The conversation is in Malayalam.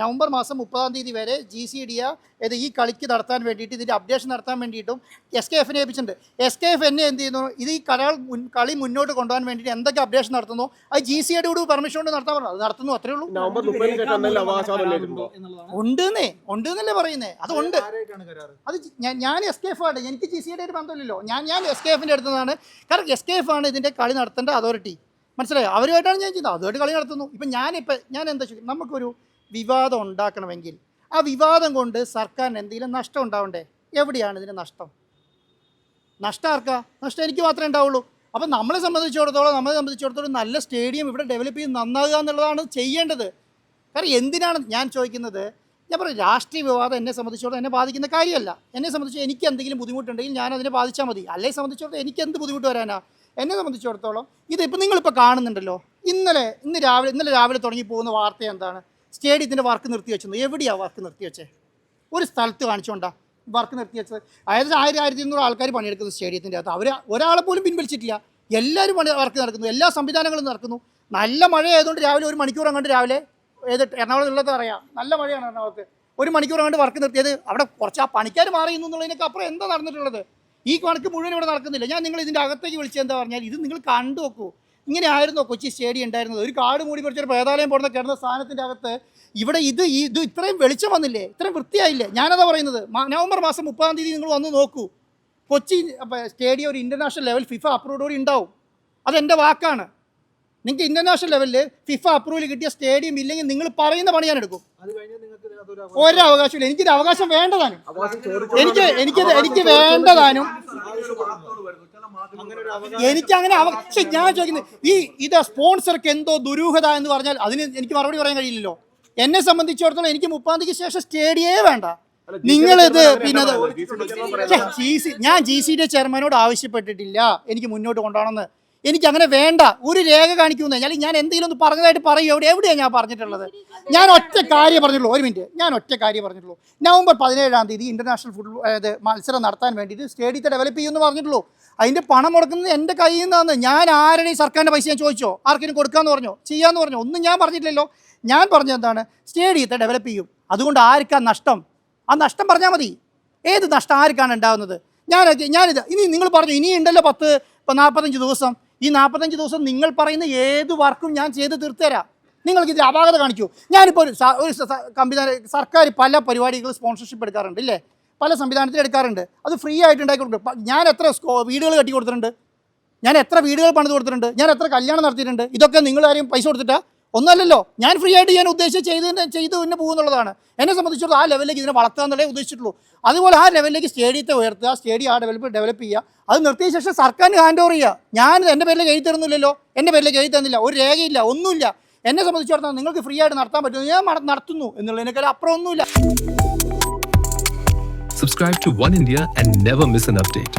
നവംബർ മാസം മുപ്പതാം തീയതി വരെ ജി സി ഡി ഇത് ഈ കളിക്ക് നടത്താൻ വേണ്ടിയിട്ട് ഇതിന്റെ അപ്ഡേഷൻ നടത്താൻ വേണ്ടിയിട്ടും എസ് കെ എഫിനെ ഏൽപ്പിച്ചിട്ടുണ്ട്. എസ് കെ എഫ് എന്നെ എന്ത് ചെയ്യുന്നു? ഇത് ഈ കരാൾ കളി മുന്നോട്ട് കൊണ്ടുപോകാൻ വേണ്ടിയിട്ട് എന്തൊക്കെ അപ്ഡേഷൻ നടത്തുന്നു? അത് ജി സി ഐയുടെ കൂടി പെർമിഷൻ കൊണ്ട് നടത്താൻ പറഞ്ഞു അത് നടത്തുന്നു അത്രേ ഉള്ളൂ. ഉണ്ടെന്നേ. ഉണ്ട് എന്നല്ലേ പറയുന്നേ അത് ഉണ്ട് അത് ഞാൻ എസ് കെ എഫ് ആണ് എനിക്ക് ജി സി ഐയുടെ ഒരു ബന്ധമില്ലല്ലോ. ഞാൻ ഞാൻ എസ് കെ എഫിന്റെ അടുത്തുനിന്നാണ്. കാരണം എസ് കെ എഫ് ആണ് ഇതിന്റെ കളി നടത്തേണ്ട അതോറിറ്റി. മനസ്സിലായോ? അവരുമായിട്ടാണ് ഞാൻ ചെയ്യുന്നത്. അതുമായിട്ട് കളി നടത്തുന്നു. ഇപ്പം ഞാനിപ്പോൾ ഞാൻ എന്താ ചോദിക്കും നമുക്കൊരു വിവാദം ഉണ്ടാക്കണമെങ്കിൽ ആ വിവാദം കൊണ്ട് സർക്കാരിന് എന്തെങ്കിലും നഷ്ടം ഉണ്ടാവണ്ടേ? എവിടെയാണ് ഇതിന് നഷ്ടം? നഷ്ടം ആർക്കാ? നഷ്ടം എനിക്ക് മാത്രമേ ഉണ്ടാവുള്ളൂ. അപ്പം നമ്മളെ സംബന്ധിച്ചിടത്തോളം നമ്മളെ സംബന്ധിച്ചിടത്തോളം നല്ല സ്റ്റേഡിയം ഇവിടെ ഡെവലപ്പ് ചെയ്ത് നന്നാകുക എന്നുള്ളതാണ് ചെയ്യേണ്ടത്. കാരണം എന്തിനാണ് ഞാൻ ചോദിക്കുന്നത്? ഞാൻ പറയും രാഷ്ട്രീയ വിവാദം എന്നെ സംബന്ധിച്ചിടത്തോളം എന്നെ ബാധിക്കുന്ന കാര്യമല്ല. എന്നെ സംബന്ധിച്ച് എനിക്ക് എന്തെങ്കിലും ബുദ്ധിമുട്ടുണ്ടെങ്കിൽ ഞാൻ അതിനെ ബാധിച്ചാൽ മതി. അല്ലേ സംബന്ധിച്ചിടത്തോളം എനിക്ക് എന്ത് ബുദ്ധിമുട്ട് വരാനാ? എന്നെ സംബന്ധിച്ചിടത്തോളം ഇതിപ്പോൾ നിങ്ങളിപ്പോൾ കാണുന്നുണ്ടല്ലോ. ഇന്നലെ ഇന്ന് രാവിലെ ഇന്നലെ രാവിലെ തുടങ്ങി പോകുന്ന വാർത്ത എന്താണ്? സ്റ്റേഡിയത്തിന്റെ വർക്ക് നിർത്തി വെച്ചത് എവിടെയാണ് വർക്ക് നിർത്തി വെച്ചേ? ഒരു സ്ഥലത്ത് കാണിച്ചുകൊണ്ടാ വർക്ക് നിർത്തി വെച്ചത്. അതായത് ആയിരം ആയിരത്തി ഇരുന്നൂറ് ആൾക്കാർ പണിയെടുക്കുന്നു സ്റ്റേഡിയത്തിന്റെ അകത്ത്. അവർ ഒരാളെ പോലും പിൻവലിച്ചിട്ടില്ല. എല്ലാവരും പണി വർക്ക് നടക്കുന്നു. എല്ലാ സംവിധാനങ്ങളും നടക്കുന്നു. നല്ല മഴ ആയതുകൊണ്ട് രാവിലെ ഒരു മണിക്കൂർ അങ്ങോട്ട് രാവിലെ ഏത് എറണാകുളത്തുള്ളത് അറിയാം. നല്ല മഴയാണ് എറണാകുളത്ത്. ഒരു മണിക്കൂർ അങ്ങോട്ട് വർക്ക് നിർത്തിയത് അവിടെ കുറച്ച് ആ പണിക്കാർ മാറിയുന്നു എന്നുള്ളതിനൊക്കെ അപ്പുറം എന്താ നടന്നിട്ടുള്ളത്? ഈ കണക്ക് മുഴുവൻ ഇവിടെ നടക്കുന്നില്ല. ഞാൻ നിങ്ങൾ ഇതിന്റെ അകത്തേക്ക് വിളിച്ചത് എന്താ പറഞ്ഞാൽ ഇത് നിങ്ങൾ കണ്ടു നോക്കൂ. ഇങ്ങനെ ആയിരുന്നോ കൊച്ചി സ്റ്റേഡിയം ഉണ്ടായിരുന്നത്. ഒരു കാട് മൂടി പറിച്ചൊരു പേതാലയം പോടുന്ന കിടന്ന സ്ഥാനത്തിന്റെ അകത്ത് ഇവിടെ ഇത് ഇത് ഇത്രയും വെളിച്ചം വന്നില്ലേ? ഇത്രയും വൃത്തിയായില്ലേ? ഞാനതാ പറയുന്നത്. നവംബർ മാസം മുപ്പതാം തീയതി നിങ്ങൾ വന്ന് നോക്കൂ. കൊച്ചി സ്റ്റേഡിയം ഒരു ഇന്റർനാഷണൽ ലെവൽ ഫിഫ അപ്രൂവോടുകൂടി ഉണ്ടാവും. അതെന്റെ വാക്കാണ്. നിങ്ങൾക്ക് ഇന്റർനാഷണൽ ലെവലിൽ ഫിഫ അപ്രൂവൽ കിട്ടിയ സ്റ്റേഡിയം ഇല്ലെങ്കിൽ നിങ്ങൾ പറയുന്ന പണി ഞാൻ എടുക്കും ഒരു അവകാശമില്ല എനിക്കൊരു അവകാശം വേണ്ടതാണ് എനിക്ക് എനിക്ക് എനിക്ക് വേണ്ടതാനും എനിക്ക് അങ്ങനെ പക്ഷെ ഞാൻ ചോദിക്കുന്നത് ഈ ഇത് സ്പോൺസർക്ക് എന്തോ ദുരൂഹത എന്ന് പറഞ്ഞാൽ അതിന് എനിക്ക് മറുപടി പറയാൻ കഴിയില്ലല്ലോ. എന്നെ സംബന്ധിച്ചിടത്തോളം എനിക്ക് മുപ്പാം തീയതിക്ക് ശേഷം സ്റ്റേഡിയേ വേണ്ട. നിങ്ങളിത് പിന്നെ അത് ഛെ, GC ഞാൻ ജി സിയുടെ ചെയർമാനോട് ആവശ്യപ്പെട്ടിട്ടില്ല. എനിക്ക് മുന്നോട്ട് കൊണ്ടുപോകണമെന്ന് എനിക്ക് അങ്ങനെ വേണ്ട ഒരു രേഖ കാണിക്കുന്ന അല്ലെങ്കിൽ ഞാൻ എന്തെങ്കിലും ഒന്ന് പറഞ്ഞതായിട്ട് പറയൂ എവിടെ എവിടെയാണ് ഞാൻ പറഞ്ഞിട്ടുള്ളത്? ഞാൻ ഒറ്റ കാര്യം പറഞ്ഞിട്ടുള്ളൂ. ഒരു മിനിറ്റ്. ഞാൻ ഒറ്റ കാര്യം പറഞ്ഞിട്ടുള്ളൂ. നവംബർ പതിനേഴാം തീയതി ഇന്റർനാഷണൽ ഫുട്ബോൾ അതായത് മത്സരം നടത്താൻ വേണ്ടിയിട്ട് സ്റ്റേഡിയത്തെ ഡെവലപ്പ് ചെയ്യുമെന്ന് പറഞ്ഞിട്ടുള്ളൂ. അതിന്റെ പണം മുടക്കുന്നത് എന്റെ കയ്യിൽ നിന്നാണ്. ഞാൻ ആരുടെയും സർക്കാരിന്റെ പൈസ ഞാൻ ചോദിച്ചോ? ആർക്കെങ്കിലും കൊടുക്കാന്ന് പറഞ്ഞോ? ചെയ്യാന്ന് പറഞ്ഞോ? ഒന്നും ഞാൻ പറഞ്ഞിട്ടില്ലല്ലോ. ഞാൻ പറഞ്ഞത് എന്താണ്? സ്റ്റേഡിയത്തെ ഡെവലപ്പ് ചെയ്യും. അതുകൊണ്ട് ആർക്കാ നഷ്ടം? ആ നഷ്ടം പറഞ്ഞാൽ മതി. ഏത് നഷ്ടം? ആർക്കാണ് ഉണ്ടാകുന്നത് ഞാൻ ഞാനിത് ഇനി നിങ്ങൾ പറഞ്ഞു ഇനിയുണ്ടല്ലോ പത്ത് ഇപ്പം നാൽപ്പത്തഞ്ച് ദിവസം. ഈ നാൽപ്പത്തഞ്ച് ദിവസം നിങ്ങൾ പറയുന്ന ഏത് വർക്കും ഞാൻ ചെയ്ത് തീർത്തുതരാം. നിങ്ങൾക്ക് ഇതിൽ അപാകത കാണിക്കൂ. ഞാനിപ്പോൾ ഒരു ഒരു സംവിധാന സർക്കാർ പല പരിപാടികൾ സ്പോൺസർഷിപ്പ് എടുക്കാറുണ്ട് ഇല്ലേ? പല സംവിധാനത്തിൽ എടുക്കാറുണ്ട്. അത് ഫ്രീ ആയിട്ട് ഉണ്ടാക്കി ഞാൻ എത്ര വീടുകൾ കെട്ടി കൊടുത്തിട്ടുണ്ട്? ഞാൻ എത്ര വീടുകൾ പണിത് കൊടുത്തിട്ടുണ്ട്? ഞാൻ എത്ര കല്യാണം നടത്തിയിട്ടുണ്ട്? ഇതൊക്കെ നിങ്ങൾ ആരെയും പൈസ കൊടുത്തിട്ടാ? ഒന്നല്ലല്ലോ. ഞാൻ ഫ്രീ ആയിട്ട് ഞാൻ ഉദ്ദേശിച്ച് ചെയ്ത് ചെയ്ത് തന്നെ പോകുന്നുള്ളതാണ്. എന്നെ സംബന്ധിച്ചിടത്തോളം ആ ലെവലിലേക്ക് ഇതിനെ വളർത്തുക എന്നുള്ളതേ ഉദ്ദേശിച്ചിട്ടുള്ളൂ. അതുപോലെ ആ ലെവലിലേക്ക് സ്റ്റേഡിയത്തെ ഉയർത്തുക സ്റ്റേഡിയം ആ ഡെവലപ്പ് ഡെവലപ്പ് ചെയ്യുക. അത് നിർത്തിയ ശേഷം സർക്കാരിന് ഹാൻഡ് ഓവർ ചെയ്യുക. ഞാൻ എന്റെ പേരിൽ എഴുതി തരുന്നില്ലല്ലോ. എന്റെ പേരിലേക്ക് എഴുതി തന്നില്ല. ഒരു രേഖയില്ല ഒന്നുമില്ല. എന്നെ സംബന്ധിച്ചിടത്തോളം നിങ്ങൾക്ക് ഫ്രീ ആയിട്ട് നടത്താൻ പറ്റും. ഞാൻ നടത്തുന്നു എന്നുള്ളതിനേക്കാൾ അപ്പുറം ഒന്നുമില്ല. Subscribe to One India and never miss an update.